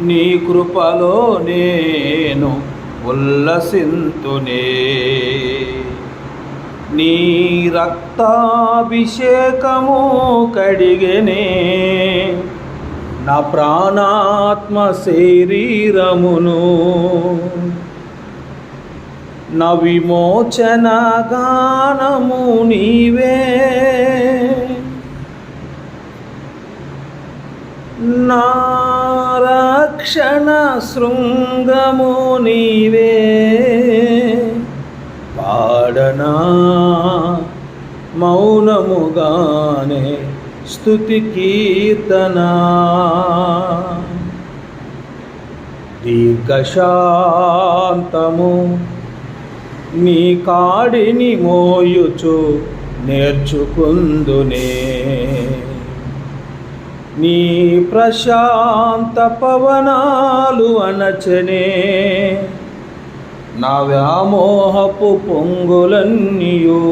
నీ కృపలో నేను ఉల్లసింతునే. నీ రక్తాభిషేకము కడిగనే. నా ప్రాణాత్మ శరీరమును నా విమోచన గానము నీవే. నా రక్షణ శృంగము నీవే. పాడనా మౌనముగానే స్థుతి కీర్తనా దీర్ఘశాంతము నీ కాడిని మోయుచు నేర్చుకుందునే. నీ ప్రశాంత పవనాలు అనచనే నా వ్యామోహపు పొంగులన్నీయో.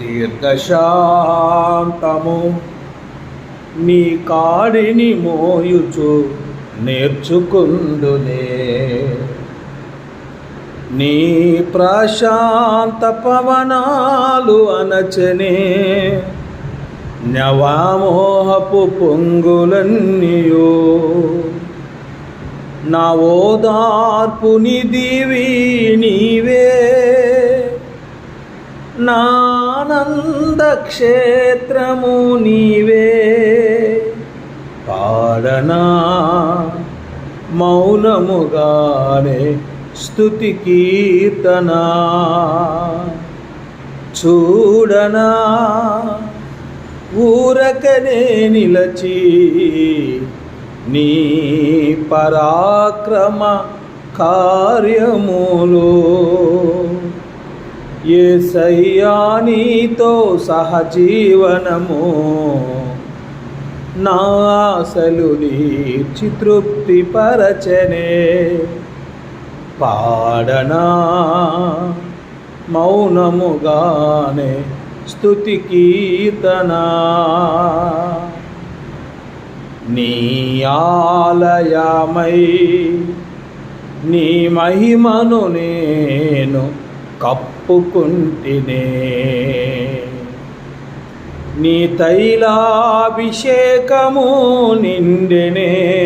దీర్ఘశాంతము నీ కాడిని మోయుచు నేర్చుకుందునే. నీ ప్రశాంత పవనాలు అనచనే. నవామోహపు పొంగులన్నీయో. నా ఓదార్పుని నిదివి నీవే. నానంద క్షేత్రము నీవే. పాడనా మౌనముగానే స్థుతి కీర్తనా. చూడనా ఊరకనే నిలచి నీ పరాక్రమ కార్యములు. ఏ సయ్యానీతో సహజీవనము. నా అసలు నీర్చి తృప్తి పరచనే పాడనా? మౌనముగానే స్థుతి కీర్తనా? నీ ఆలయమై నీ మహిమను నేను కప్పుకుంటినే. నీ తైలాభిషేకము నిండినే.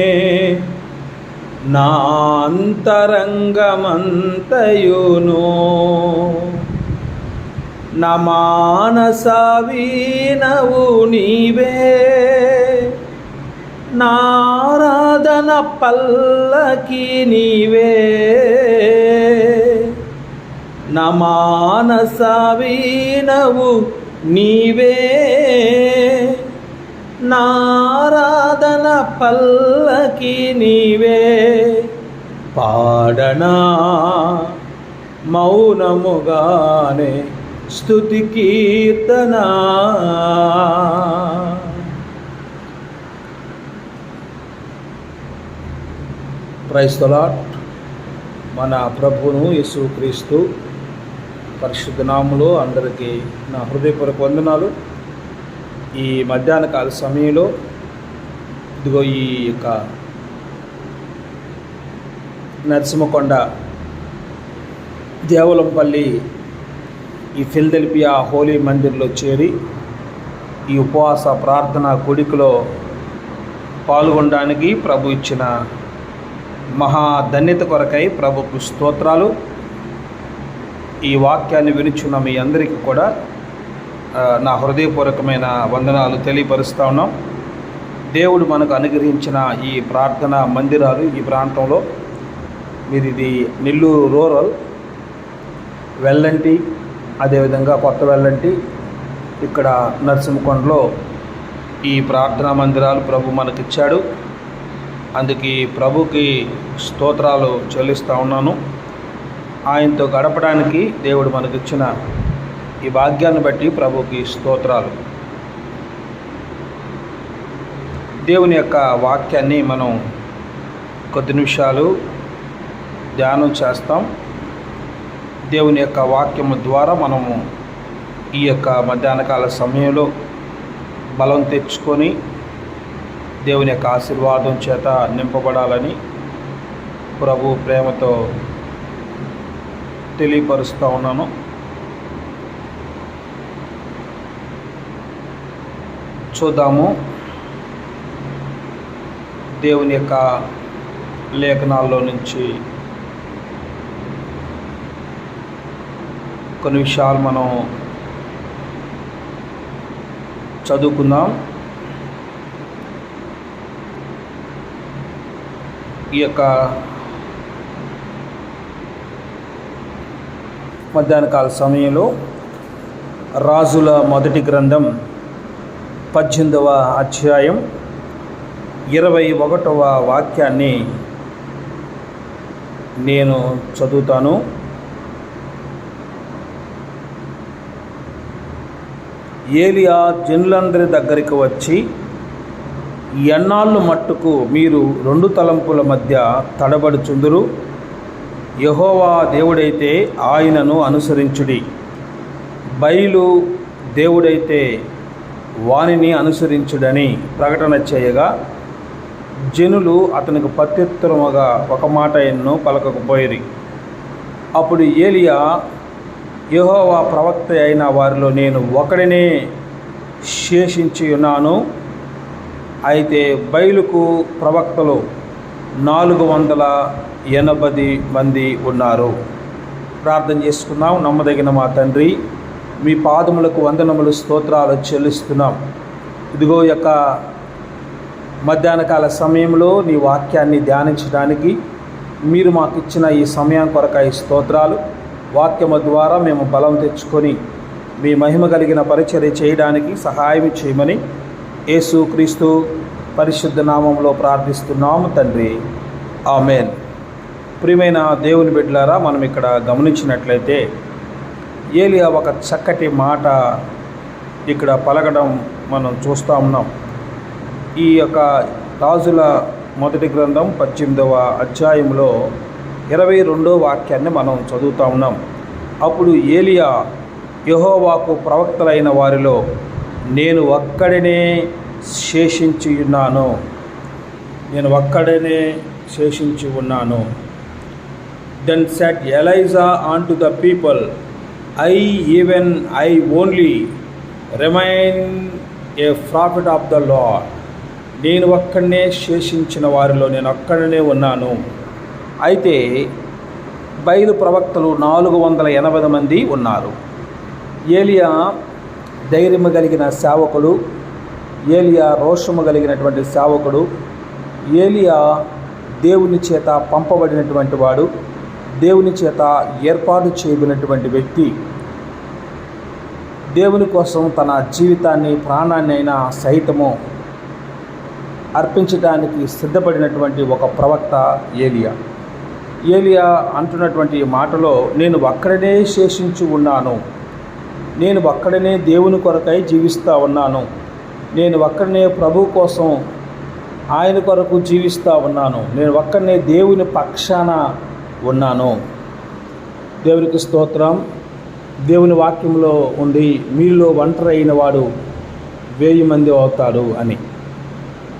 నాంతరంగమంతయును నా మానస నీవే. నారాధన పల్లకి నీవే. నా మానస నీవే. నారాధన పల్లకి నీవే పాడనా మౌనముగానే స్థుతి కీర్తనా. క్రైస్తలాట్ మన ప్రభును యేసుక్రీస్తు పరిశుద్ధ అందరికీ నా హృదయపూర్వక వందనాలు. ఈ మధ్యాహ్న కాల సమయంలో ఇదిగో ఈ యొక్క నరసింహకొండ దేవలంపల్లి ఈ ఫిల్దెల్పియా హోలీ మందిర్లో చేరి ఈ ఉపవాస ప్రార్థన కొడికలో పాల్గొనడానికి ప్రభు ఇచ్చిన మహా ధన్యత కొరకై ప్రభుకు స్తోత్రాలు. ఈ వాక్యాన్ని వినుచున్న మీ అందరికీ కూడా నా హృదయపూర్వకమైన వందనాలు తెలియపరుస్తూ ఉన్నాం. దేవుడు మనకు అనుగ్రహించిన ఈ ప్రార్థన మందిరాలు ఈ ప్రాంతంలో. మీరు ఇది నెల్లూరు రూరల్ వెల్లంటి అదేవిధంగా కొత్త వెల్లంటి ఇక్కడ నరసింహకొండలో ఈ ప్రార్థనా మందిరాలు ప్రభు మనకిచ్చాడు. అందుకే ప్రభుకి స్తోత్రాలు చెల్లిస్తూ ఉన్నాను. ఆయనతో గడపడానికి దేవుడు మనకిచ్చిన ఈ భాగ్యాన్ని బట్టి ప్రభుకి స్తోత్రాలు. దేవుని యొక్క వాక్యాన్ని మనం కొద్ది నిమిషాలు ధ్యానం చేస్తాం. దేవుని యొక్క వాక్యము ద్వారా మనము ఈ యొక్క మధ్యాహ్నకాల సమయంలో బలం తెచ్చుకొని దేవుని యొక్క ఆశీర్వాదం చేత నింపబడాలని ప్రభు ప్రేమతో తెలియపరుస్తూ ఉన్నాను. చూద్దాము. దేవుని యొక్క లేఖనాల్లో నుంచి కొన్ని విషయాలు మనం చదువుకుందాం. ఈ యొక్క మధ్యాహ్నకాల సమయంలో రాజుల మొదటి గ్రంథం పద్దెనిమిదవ అధ్యాయం ఇరవై ఒకటవ వాక్యాన్ని నేను చదువుతాను. ఏలియా జనులందరి దగ్గరికి వచ్చి ఎన్నాళ్ళు మట్టుకు మీరు రెండు తలంపుల మధ్య తడబడుచుందురు? యహోవా దేవుడైతే ఆయనను అనుసరించుడి. బయలు దేవుడైతే వానిని అనుసరించుడని ప్రకటన చేయగా జనులు అతనికి ప్రత్యుత్తరముగా ఒక మాట ఎన్నో పలకకపోయిరి. అప్పుడు ఏలియా యహోవా ప్రవక్త అయిన వారిలో నేను ఒకడినే శేషించి ఉన్నాను. అయితే బయలుకు ప్రవక్తలు నాలుగు వందల ఎనభై మంది ఉన్నారు. ప్రార్థన చేసుకున్నాం నమ్మదగిన మా తండ్రి మీ పాదములకు వందనములు స్తోత్రాలు చెల్లిస్తున్నాం. ఇదిగో యొక్క మధ్యాహ్న కాల సమయంలో నీ వాక్యాన్ని ధ్యానించడానికి మీరు మాకు ఇచ్చిన ఈ సమయం కొరకై స్తోత్రాలు వాక్యము ద్వారా మేము బలం తెచ్చుకొని మీ మహిమ కలిగిన పరిచర్య చేయడానికి సహాయం చేయమని యేసు క్రీస్తు పరిశుద్ధ నామంలో ప్రార్థిస్తున్నాము తండ్రి. ఆమెన్. ప్రియమైన దేవుని బిడ్డలారా మనం ఇక్కడ గమనించినట్లయితే ఏలియా ఒక చక్కటి మాట ఇక్కడ పలకడం మనం చూస్తూ ఉన్నాం. ఈ యొక్క రాజుల మొదటి గ్రంథం పద్దెనిమిదవ అధ్యాయంలో ఇరవై రెండో వాక్యాన్ని మనం చదువుతూ ఉన్నాం. అప్పుడు ఏలియా యహోవాకు ప్రవక్తలైన వారిలో నేను ఒక్కడినే శేషించి ఉన్నాను. నేను ఒక్కడనే శేషించి ఉన్నాను. Then said Elijah unto the people I even I only remain a prophet of the lord నేను ఒక్కడనే శేషించిన వారిలో నేను ఒక్కడనే ఉన్నాను. అయితే బయలు ప్రవక్తలు నాలుగు వందల ఎనభై మంది ఉన్నారు. ఏలియా ధైర్యము కలిగిన సేవకుడు ఏలియా రోషము కలిగినటువంటి సేవకుడు ఏలియా దేవుని చేత పంపబడినటువంటి వాడు దేవుని చేత ఏర్పాటు చేయబడినటువంటి వ్యక్తి. దేవుని కోసం తన జీవితాన్ని ప్రాణాన్ని అయినా సహితము అర్పించడానికి సిద్ధపడినటువంటి ఒక ప్రవక్త ఏలియా. ఏలియా అంటున్నటువంటి మాటలో నేను ఒక్కడనే శేషించి ఉన్నాను. నేను ఒక్కడనే దేవుని కొరకై జీవిస్తూ ఉన్నాను. నేను ఒక్కడనే ప్రభు కోసం ఆయన కొరకు జీవిస్తూ ఉన్నాను. నేను ఒక్కడనే దేవుని పక్షాన ఉన్నాను. దేవునికి స్తోత్రం. దేవుని వాక్యంలో ఉండి మీలో ఒంటరి అయిన వాడు వెయ్యి మంది అవుతాడు అని.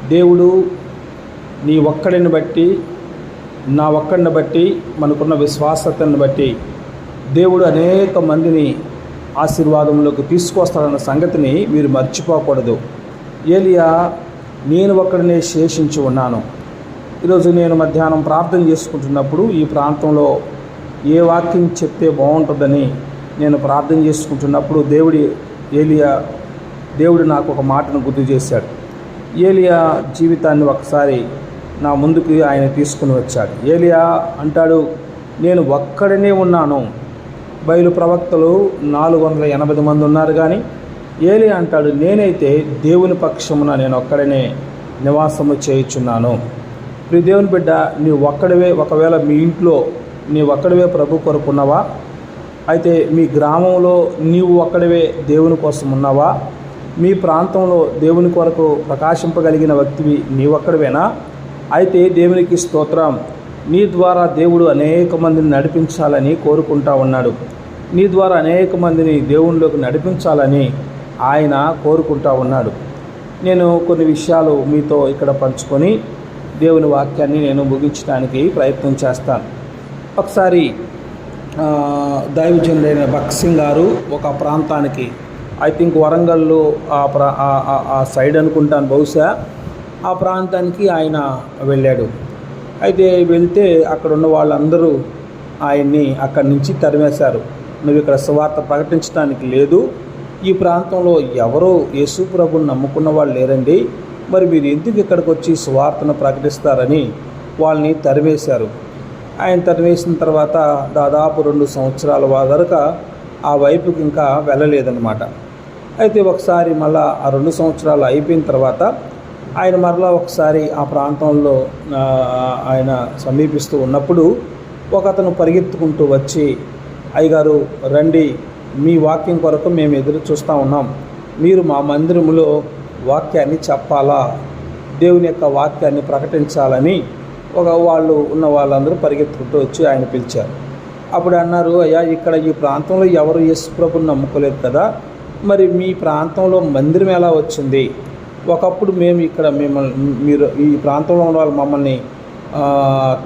దేవుడు నీ ఒక్కడిని బట్టి నా ఒక్కడిని బట్టి మనకున్న విశ్వాసతను బట్టి దేవుడు అనేక మందిని ఆశీర్వాదంలోకి తీసుకొస్తాడన్న సంగతిని మీరు మర్చిపోకూడదు. ఏలియా నేను ఒక్కడినే శేషించి ఉన్నాను. ఈరోజు నేను మధ్యాహ్నం ప్రార్థన చేసుకుంటున్నప్పుడు ఈ ప్రాంతంలో ఏ వాక్యం చెప్తే బాగుంటుందని నేను ప్రార్థన చేసుకుంటున్నప్పుడు దేవుడి ఏలియా దేవుడు నాకు ఒక మాటను గుర్తు చేశాడు. ఏలియా జీవితాన్ని ఒకసారి నా ముందుకు ఆయన తీసుకుని వచ్చాడు. ఏలియా అంటాడు నేను ఒక్కడనే ఉన్నాను. బయలు ప్రవక్తలు నాలుగు వందల ఎనభై మంది ఉన్నారు కానీ ఏలి అంటాడు నేనైతే దేవుని పక్షమున నేను ఒక్కడనే నివాసము చేయుచున్నాను. ప్రిదేవుని బిడ్డ నీ ఒక్కడవే ఒకవేళ మీ ఇంట్లో నీ ఒక్కడవే ప్రభు కొరకున్నావా అయితే మీ గ్రామంలో నీవు ఒక్కడవే దేవుని కోసం ఉన్నావా? మీ ప్రాంతంలో దేవుని కొరకు ప్రకాశింపగలిగిన వ్యక్తివి నీ ఒక్కడవేనా? అయితే దేవునికి స్తోత్రం. నీ ద్వారా దేవుడు అనేక మందిని నడిపించాలని కోరుకుంటా ఉన్నాడు. నీ ద్వారా అనేక మందిని దేవునిలోకి నడిపించాలని ఆయన కోరుకుంటా ఉన్నాడు. నేను కొన్ని విషయాలు మీతో ఇక్కడ పంచుకొని దేవుని వాక్యాన్ని నేను ముగించడానికి ప్రయత్నం చేస్తాను. ఒకసారి ఆ, దైవజనుడైన భగత్ సింగ్ గారు ఒక ప్రాంతానికి ఐ థింక్ వరంగల్లో ఆ ప్రా ఆ- ఆ- ఆ సైడ్ అనుకుంటాను బహుశా ఆ ప్రాంతానికి ఆయన వెళ్ళాడు. అయితే వెళ్తే అక్కడ ఉన్న వాళ్ళందరూ ఆయన్ని అక్కడి నుంచి తరిమేశారు. నువ్వు ఇక్కడ సువార్త ప్రకటించడానికి లేదు. ఈ ప్రాంతంలో ఎవరో యేసు ప్రభుని నమ్ముకున్న వాళ్ళు లేరండి. మరి మీరు ఎందుకు ఇక్కడికి వచ్చి సువార్తను ప్రకటిస్తారని వాళ్ళని తరివేశారు. ఆయన తరివేసిన తర్వాత దాదాపు రెండు సంవత్సరాల వరకు ఆ వైపుకి ఇంకా వెళ్ళలేదన్నమాట. అయితే ఒకసారి మళ్ళా ఆ రెండు సంవత్సరాలు అయిపోయిన తర్వాత ఆయన మరలా ఒకసారి ఆ ప్రాంతంలో ఆయన సమీపిస్తూ ఉన్నప్పుడు ఒక అతను పరిగెత్తుకుంటూ వచ్చి అయ్యగారు రండి. మీ వాక్యం కొరకు మేము ఎదురు చూస్తూ ఉన్నాం. మీరు మా మందిరములో వాక్యాన్ని చెప్పాలా? దేవుని యొక్క వాక్యాన్ని ప్రకటించాలని ఒక వాళ్ళు ఉన్న వాళ్ళందరూ పరిగెత్తుకుంటూ వచ్చి ఆయన పిలిచారు. అప్పుడు అన్నారు అయ్యా ఇక్కడ ఈ ప్రాంతంలో ఎవరు యేసు ప్రభుని నమ్ముకోలేదు కదా? మరి మీ ప్రాంతంలో మందిరం ఎలా వచ్చింది? ఒకప్పుడు మేము ఇక్కడ మిమ్మల్ని మీరు ఈ ప్రాంతంలో ఉన్న వాళ్ళు మమ్మల్ని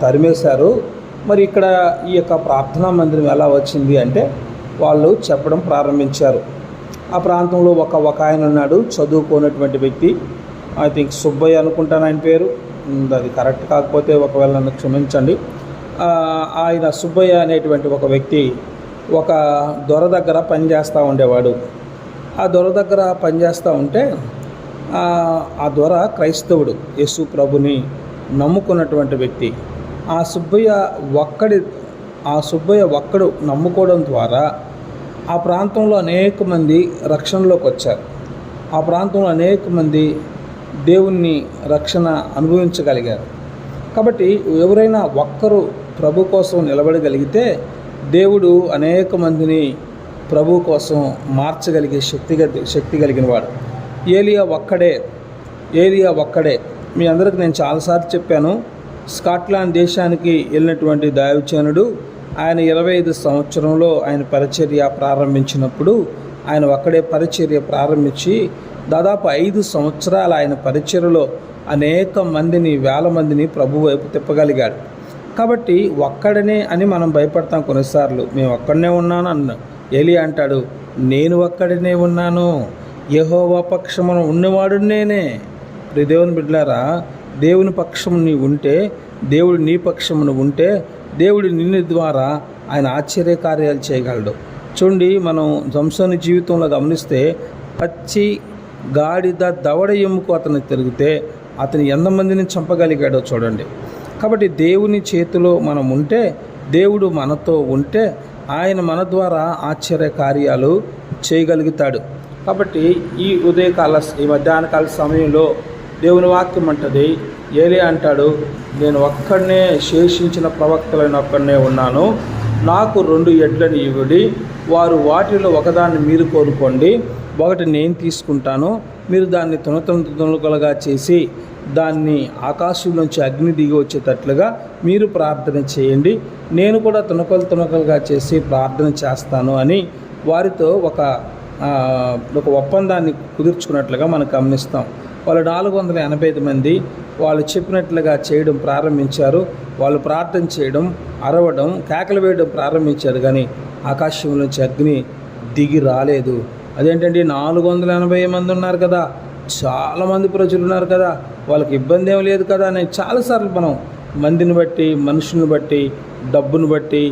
తరిమేశారు. మరి ఇక్కడ ఈ యొక్క ప్రార్థనా మందిరం ఎలా వచ్చింది? అంటే వాళ్ళు చెప్పడం ప్రారంభించారు. ఆ ప్రాంతంలో ఒక ఒక ఆయన ఉన్నాడు చదువుకోనటువంటి వ్యక్తి. ఐ థింక్ సుబ్బయ్య అనుకుంటాను ఆయన పేరు. అది కరెక్ట్ కాకపోతే ఒకవేళ నన్ను క్షమించండి. ఆయన సుబ్బయ్య అనేటువంటి ఒక వ్యక్తి ఒక దొర దగ్గర పనిచేస్తూ ఉండేవాడు. ఆ దొర దగ్గర పనిచేస్తూ ఉంటే ఆ, ఆ దొర క్రైస్తవుడు యేసు ప్రభుని నమ్ముకున్నటువంటి వ్యక్తి. ఆ సుబ్బయ్య ఒక్కడి ఆ సుబ్బయ్య ఒక్కడు నమ్ముకోవడం ద్వారా ఆ ప్రాంతంలో అనేక మంది రక్షణలోకి వచ్చారు. ఆ ప్రాంతంలో అనేక మంది దేవుణ్ణి రక్షణ అనుభవించగలిగారు. కాబట్టి ఎవరైనా ఒక్కరు ప్రభు కోసం నిలబడగలిగితే దేవుడు అనేక మందిని ప్రభు కోసం మార్చగలిగే శక్తి శక్తి కలిగిన వాడు ఏలియా ఒక్కడే ఏలియా ఒక్కడే. మీ అందరికి నేను చాలాసార్లు చెప్పాను స్కాట్లాండ్ దేశానికి వెళ్ళినటువంటి దైవచనుడు ఆయన ఇరవై ఐదు సంవత్సరంలో ఆయన పరిచర్య ప్రారంభించినప్పుడు ఆయన ఒక్కడే పరిచర్య ప్రారంభించి దాదాపు ఐదు సంవత్సరాలు ఆయన పరిచర్యలో అనేక మందిని వేల మందిని ప్రభు వైపు తిప్పగలిగాడు. కాబట్టి ఒక్కడనే అని మనం భయపడతాం కొన్నిసార్లు. మేము ఒక్కడనే ఉన్నాను అన్న ఎలి అంటాడు. నేను ఒక్కడనే ఉన్నాను. యహోవా పక్షమున ఉన్నవాడు నేనే. దేవుని బిడ్డారా దేవుని పక్షం నీ ఉంటే దేవుడు నీ పక్షమును ఉంటే దేవుడు నిన్ను ద్వారా ఆయన ఆశ్చర్య కార్యాలు చేయగలడు. చూడండి మనం సంసోని జీవితంలో గమనిస్తే పచ్చి గాడిద దవడ ఎముకు అతను తిరిగితే అతను ఎంతమందిని చంపగలిగాడో చూడండి. కాబట్టి దేవుని చేతిలో మనం ఉంటే దేవుడు మనతో ఉంటే ఆయన మన ద్వారా ఆశ్చర్య కార్యాలు చేయగలుగుతాడు. కాబట్టి ఈ ఉదయకాల ఈ మధ్యాహ్నకాల సమయంలో దేవుని వాక్యం అంటది ఏలి అంటాడు నేను ఒక్కడనే శేషించిన ప్రవక్తలైన ఒక్కడనే ఉన్నాను. నాకు రెండు ఎడ్లని ఇవ్వడి. వారు వాటిలో ఒకదాన్ని మీరు కోరుకోండి ఒకటి నేను తీసుకుంటాను. మీరు దాన్ని తునతున చేసి దాన్ని ఆకాశం నుంచి అగ్ని దిగి వచ్చేటట్లుగా మీరు ప్రార్థన చేయండి. నేను కూడా తునకలు తునకలుగా చేసి ప్రార్థన చేస్తాను అని వారితో ఒక ఒక ఒప్పందాన్ని కుదుర్చుకున్నట్లుగా మనం గమనిస్తాం. వాళ్ళు నాలుగు వందల ఎనభై ఐదు మంది వాళ్ళు చెప్పినట్లుగా చేయడం ప్రారంభించారు. వాళ్ళు ప్రార్థన చేయడం అరవడం కేకలు వేయడం ప్రారంభించారు కానీ ఆకాశం నుంచి అగ్ని దిగి రాలేదు. అదేంటండి నాలుగు వందల ఎనభై మంది ఉన్నారు కదా చాలామంది ప్రజలు ఉన్నారు కదా వాళ్ళకి ఇబ్బంది ఏం లేదు కదా అని చాలాసార్లు మనం మందిని బట్టి మనుషుల్ని బట్టి డబ్బును బట్టి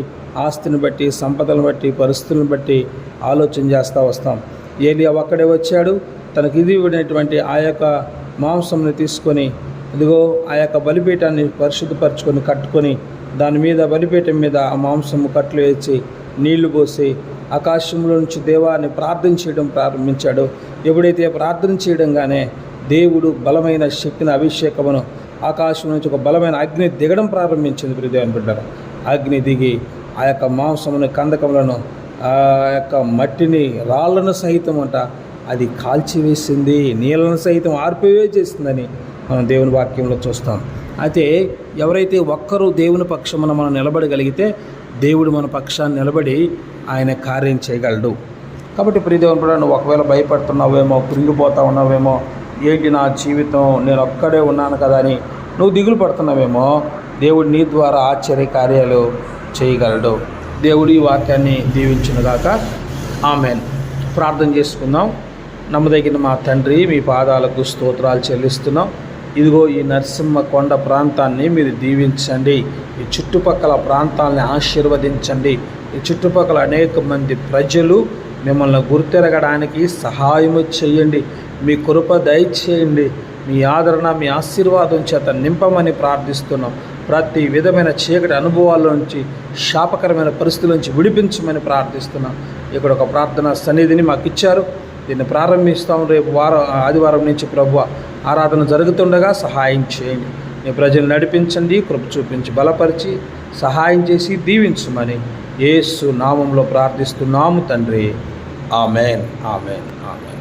ఆస్తిని బట్టి సంపదలను బట్టి పరిస్థితులను బట్టి ఆలోచన చేస్తూ వస్తాం. ఏలియా ఒక్కడే వచ్చాడు తనకి ఇది ఇవ్వనటువంటి ఆ యొక్క మాంసంని తీసుకొని ఇదిగో ఆ యొక్క బలిపీఠాన్ని పరిశుద్ధపరచుకొని కట్టుకొని దాని మీద బలిపీఠం మీద ఆ మాంసము కట్లు వేసి నీళ్ళు పోసి ఆకాశంలో నుంచి దేవాన్ని ప్రార్థన చేయడం ప్రారంభించాడు. ఎప్పుడైతే ప్రార్థన చేయడంగానే దేవుడు బలమైన శక్తిని అభిషేకమును ఆకాశం నుంచి ఒక బలమైన అగ్ని దిగడం ప్రారంభించింది ప్రియదేవన్ బిడ్డారు. అగ్ని దిగి ఆ యొక్క మాంసమును కందకములను ఆ యొక్క మట్టిని రాళ్ళను సహితం అంట అది కాల్చివేసింది నీళ్ళను సహితం ఆర్పివేచేసిందని మనం దేవుని వాక్యంలో చూస్తాం. అయితే ఎవరైతే ఒక్కరూ దేవుని పక్షమున మనం నిలబడగలిగితే దేవుడు మన పక్షాన్ని నిలబడి ఆయన కార్యం చేయగలడు. కాబట్టి ప్రియదేవన్ కూడా నువ్వు ఒకవేళ భయపడుతున్నావేమో కృంగిపోతా ఉన్నావేమో ఏంటి నా జీవితం నేను ఒక్కడే ఉన్నాను కదా అని నువ్వు దిగులు పడుతున్నావేమో దేవుడు నీ ద్వారా ఆశ్చర్య కార్యాలు చేయగలడు. దేవుడి ఈ వాక్యాన్ని దీవించునుగాక. ఆమెన్. ప్రార్థన చేసుకుందాం. నమ్మదగిన మా తండ్రి మీ పాదాలకు స్తోత్రాలు చెల్లిస్తున్నాం. ఇదిగో ఈ నరసింహ కొండ ప్రాంతాన్ని మీరు దీవించండి. ఈ చుట్టుపక్కల ప్రాంతాలని ఆశీర్వదించండి. ఈ చుట్టుపక్కల అనేక మంది ప్రజలు మిమ్మల్ని గుర్తెరగడానికి సహాయము చేయండి. మీ కృప దయచేయండి. మీ ఆదరణ మీ ఆశీర్వాదం చేత నింపమని ప్రార్థిస్తున్నాం. ప్రతి విధమైన చీకటి అనుభవాల నుంచి శాపకరమైన పరిస్థితుల నుంచి విడిపించమని ప్రార్థిస్తున్నాం. ఇక్కడ ఒక ప్రార్థన సన్నిధిని మాకు ఇచ్చారు దీన్ని ప్రారంభిస్తాం రేపు వారం ఆదివారం నుంచి ప్రభు ఆరాధన జరుగుతుండగా సహాయం చేయండి. నీ ప్రజలు నడిపించండి కృప చూపించి బలపరిచి సహాయం చేసి దీవించమని యేసు నామంలో ప్రార్థిస్తున్నాము తండ్రి. Amen amen amen.